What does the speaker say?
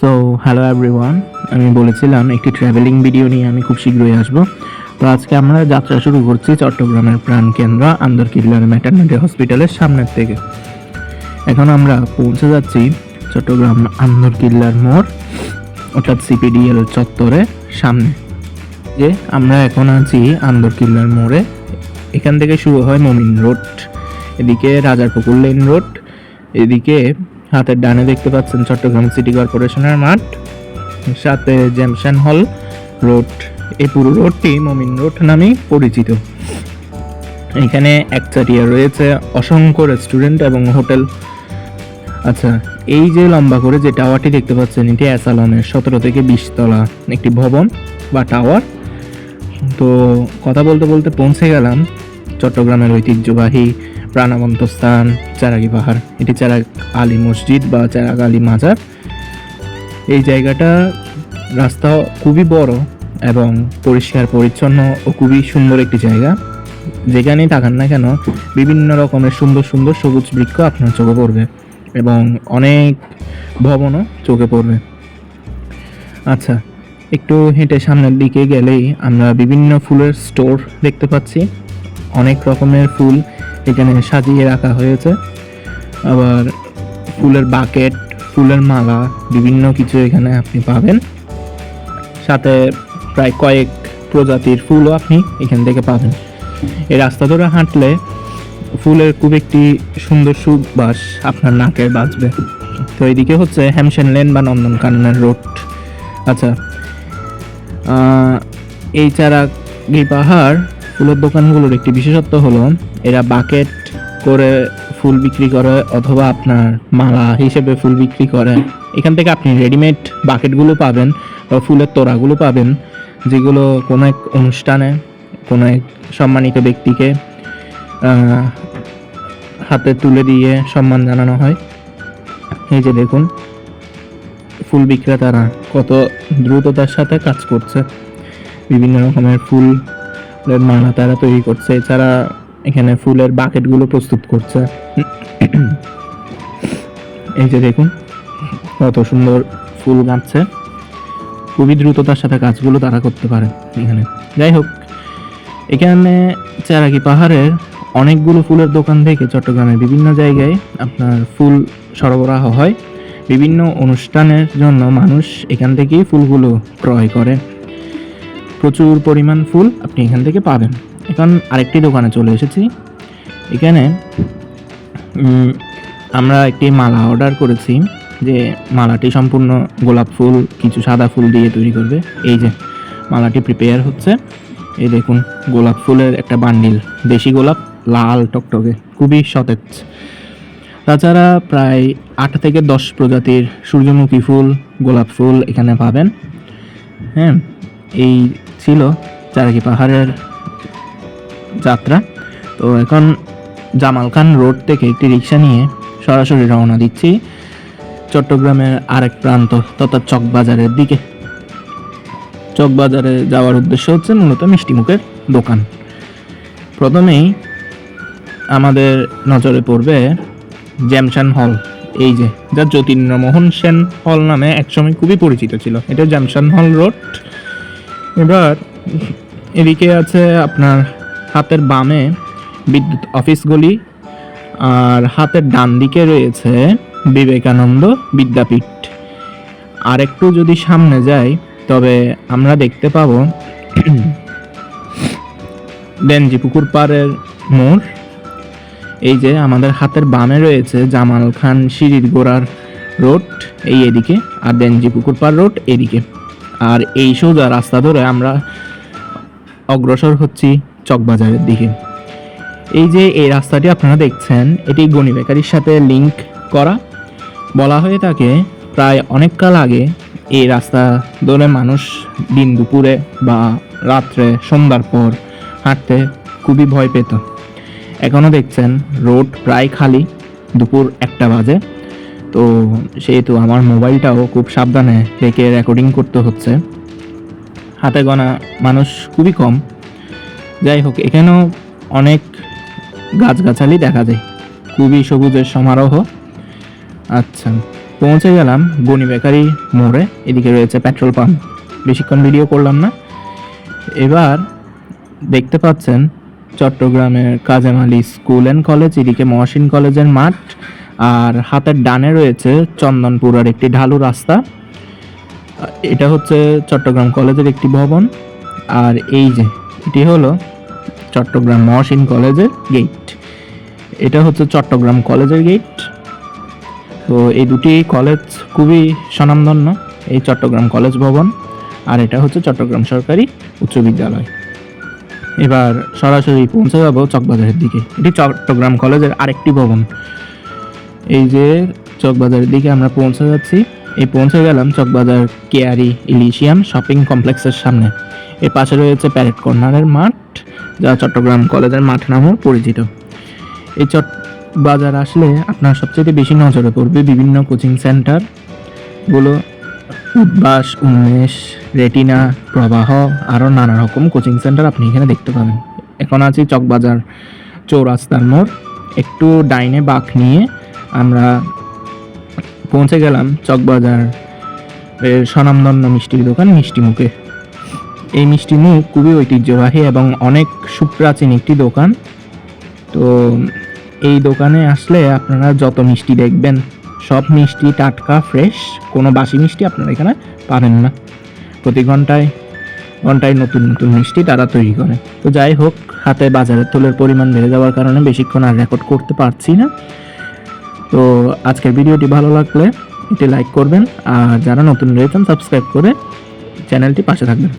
So hello everyone আমি বলেছিলাম একটি ট্রাভেলিং ভিডিও নিয়ে আমি খুব শীঘ্রই আসব। তো আজকে আমরা যাত্রা শুরু করছি চট্টগ্রামের প্রাণকেন্দ্র আন্দরকিল্লার ম্যাটার্নিটি হসপিটালের সামনের থেকে। এখন আমরা পৌঁছে যাচ্ছি চট্টগ্রাম আন্দরকিল্লার মোড়, অর্থাৎ সিপিডিএল চত্বরের সামনে। যে আমরা এখন আছি আন্দরকিল্লার মোড়ে। এখান থেকে শুরু হয় মমিন রোড। এদিকে রাজারপুকুর লেন রোড এদিকে হাতের ডানে দেখতে পাচ্ছেন চট্টগ্রাম সিটি কর্পোরেশনের মাঠ। সাথে জ্যামশন হল রোড এই পুরো রোডটি মমিন রোড নামেই পরিচিত। এখানে একচাটিয়া রয়েছে, অসংখ্য রেস্টুরেন্ট এবং হোটেল। আচ্ছা এই যে লম্বা করে যে টাওয়ারটি দেখতে পাচ্ছেন, এটি অ্যাসালনের সতেরো থেকে বিশ তলা একটি ভবন বা টাওয়ার। তো কথা বলতে বলতে পৌঁছে গেলাম। চট্টগ্রামের ঐতিহ্যবাহী প্রাণবন্ত স্থান চারাগি পাহাড় এটি চারাগ আলী মসজিদ বা চারাগ আলী মাজার। এই জায়গাটা রাস্তা খুবই বড় এবং পরিষ্কার, পরিচ্ছন্ন ও খুবই সুন্দর একটি জায়গা। যেখানেই থাকান না কেন বিভিন্ন রকমের সুন্দর সুন্দর সবুজ বৃক্ষ আপনার চোখে পড়বে এবং অনেক ভবনও চোখে পড়বে। আচ্ছা একটু হেঁটে সামনের দিকে গেলেই আমরা বিভিন্ন ফুলের স্টোর দেখতে পাচ্ছি। অনেক রকমের ফুল এখানে সাজিয়ে রাখা হয়েছে। আবার ফুলের বাকেট, ফুলের মালা, বিভিন্ন কিছু এখানে আপনি পাবেন। সাথে প্রায় কয়েক প্রজাতির ফুলও আপনি এখান থেকে পাবেন। এই রাস্তা ধরে হাঁটলে ফুলের খুব একটি সুন্দর সুবাস আপনার নাকে বাজবে তো এইদিকে হচ্ছে হ্যামশন লেন বা নন্দনকাননের রোড। আচ্ছা এই চারাগি পাহাড় ফুলের দোকানগুলোর একটি বিশেষত্ব হলো, এরা বাকেট করে ফুল বিক্রি করে অথবা আপনার মালা হিসেবে ফুল বিক্রি করে। এখান থেকে আপনি রেডিমেড বাকেটগুলো পাবেন বা ফুলের তোড়াগুলো পাবেন, যেগুলো কোনো এক অনুষ্ঠানে, কোনো এক সম্মানিত ব্যক্তিকে হাতে তুলে দিয়ে সম্মান জানানো হয়। এই যে দেখুন, ফুল বিক্রেতারা কত দ্রুততার সাথে কাজ করছে। বিভিন্ন রকমের ফুলের মালা তারা তৈরি করছে, এছাড়া এখানে ফুলের বাকেটগুলো প্রস্তুত করছে। এই যে দেখুন, কত সুন্দর ফুল গাঁথছে। খুবই দ্রুততার সাথে কাজগুলো তারা করতে পারে এখানে। যাই হোক, এখানে চারাকি পাহাড়ের অনেকগুলো ফুলের দোকান থেকে চট্টগ্রামের বিভিন্ন জায়গায় আপনার ফুল সরবরাহ হয়। বিভিন্ন অনুষ্ঠানের জন্য মানুষ এখান থেকেই ফুলগুলো ক্রয় করে। প্রচুর পরিমাণ ফুল আপনি এখান থেকে পাবেন। এখন আরেকটি দোকানে চলে এসেছি। এখানে আমরা একটি মালা অর্ডার করেছি যে মালাটি সম্পূর্ণ গোলাপ ফুল, কিছু সাদা ফুল দিয়ে তৈরি করবে। এই যে মালাটি প্রিপেয়ার হচ্ছে। এই দেখুন, গোলাপ ফুলের একটা বান্ডিল দেশি গোলাপ, লাল টকটকে, খুবই সতেজ। তাছাড়া প্রায় আট থেকে দশ প্রজাতির সূর্যমুখী ফুল, গোলাপ ফুল এখানে পাবেন। হ্যাঁ এই ছিল চারাকি পাহাড়ের যাত্রা। তো এখন জামাল খান রোড থেকে একটি রিক্সা নিয়ে সরাসরি রওনা দিচ্ছি চট্টগ্রামের আরেক প্রান্ত তথা চকবাজারের দিকে। চকবাজারে যাওয়ার উদ্দেশ্য হচ্ছে মূলত মিষ্টিমুখের দোকান। প্রথমেই আমাদের নজরে পড়বে জ্যামশান হল। এই যে, যা যতীন্দ্রমোহন সেন হল নামে একসময় খুবই পরিচিত ছিল। এটা জ্যামশান হল রোড। এবার এদিকে আছে আপনার হাতের বামে বিদ্যুৎ অফিসগুলি, আর হাতের ডান দিকে রয়েছে বিবেকানন্দ বিদ্যাপীঠ। আর একটু যদি সামনে যাই, তবে আমরা দেখতে পাবো বেনজি পুকুর পাড়ের মোড়। এই যে আমাদের হাতের বামে রয়েছে জামাল খান সিঁড়ির গোড়ার রোড, এই এদিকে, আর বেনজি পুকুর পাড় রোড এদিকে। আর এই সোজা রাস্তা ধরে আমরা অগ্রসর হচ্ছি চকবাজারের দিকে। এই যে এই রাস্তাটি আপনারা দেখছেন, এটি গণি বেকারির সাথে লিংক করা। বলা হয়ে থাকে, প্রায় অনেক কাল আগে এই রাস্তা ধরে মানুষ দিন দুপুরে বা রাত্রে সন্ধ্যার পর হাঁটতে খুবই ভয় পেত। এখনও দেখছেন, রোড প্রায় খালি, দুপুর একটা বাজে। তো সেহেতু আমার মোবাইলটাও খুব সাবধানে রেখে রেকর্ডিং করতে হচ্ছে। হাতে গোনা মানুষ খুবই কম। যাই হোক, এখানেও অনেক গাছগাছালি দেখা যায়। খুবই সবুজের সমারোহ। আচ্ছা পৌঁছে গেলাম বনি বেকারি মোড়ে। এদিকে রয়েছে পেট্রোল পাম্প। বেশিক্ষণ ভিডিও করলাম না। এবার দেখতে পাচ্ছেন চট্টগ্রামের Kazem Ali school and college এদিকে মহসিন কলেজের মাঠ। আর হাতের ডানে রয়েছে চন্দনপুরার একটি ঢালু রাস্তা। এটা হচ্ছে চট্টগ্রাম কলেজের একটি ভবন। আর এই যে, এটি হলো চট্টগ্রাম মহসিন কলেজের গেট। এটা হচ্ছে চট্টগ্রাম কলেজের গেট। তো এই দুটি কলেজ খুবই স্বনামধন্য, এই চট্টগ্রাম কলেজ ভবন। আর এটা হচ্ছে চট্টগ্রাম সরকারি উচ্চ বিদ্যালয়। এবার সরাসরি পৌঁছে যাব চকবাজারের দিকে। এটি চট্টগ্রাম কলেজের আরেকটি ভবন। এই যে চকবাজারের দিকে আমরা পৌঁছে যাচ্ছি। এই পৌঁছে গেলাম চকবাজার কেয়ারি ইলিশিয়াম শপিং কমপ্লেক্সের সামনে। এর পাশে রয়েছে প্যারেড কর্নারের মাঠ, যা চট্টগ্রাম কলেজের মাঠ নামেও পরিচিত। এই চট বাজার আসলে আপনার সবচেয়ে বেশি নজরে পড়বে বিভিন্ন কোচিং সেন্টারগুলো। উদ্বাস, উন্মেষ, রেটিনা, প্রবাহ আরও নানা রকম কোচিং সেন্টার আপনি এখানে দেখতে পাবেন। এখন আছি চকবাজার চৌরাস্তার মোড়। একটু ডাইনে বাঁক নিয়ে আমরা পৌঁছে গেলাম চকবাজার এর স্বনামধন্য মিষ্টির দোকান মিষ্টি মুখে। এই মিষ্টি মুখ খুবই ঐতিহ্যবাহী এবং অনেক সুপ্রাচীন একটি দোকান। তো এই দোকানে আসলে আপনারা যত মিষ্টি দেখবেন, সব মিষ্টি টাটকা, ফ্রেশ, কোনো বাসি মিষ্টি আপনারা এখানে পাবেন না। প্রতি ঘন্টায় ঘন্টায় নতুন নতুন মিষ্টি তারা তৈরি করে। তো যাই হোক, হাতে বাজারের তোলের পরিমাণ বেড়ে যাওয়ার কারণে বেশিক্ষণ আর রেকর্ড করতে পারছি না। তো আজকের ভিডিওটি ভালো লাগলে এটি লাইক করবেন আর যারা নতুন রয়েছেন, সাবস্ক্রাইব করে চ্যানেলটি পাশে থাকবেন।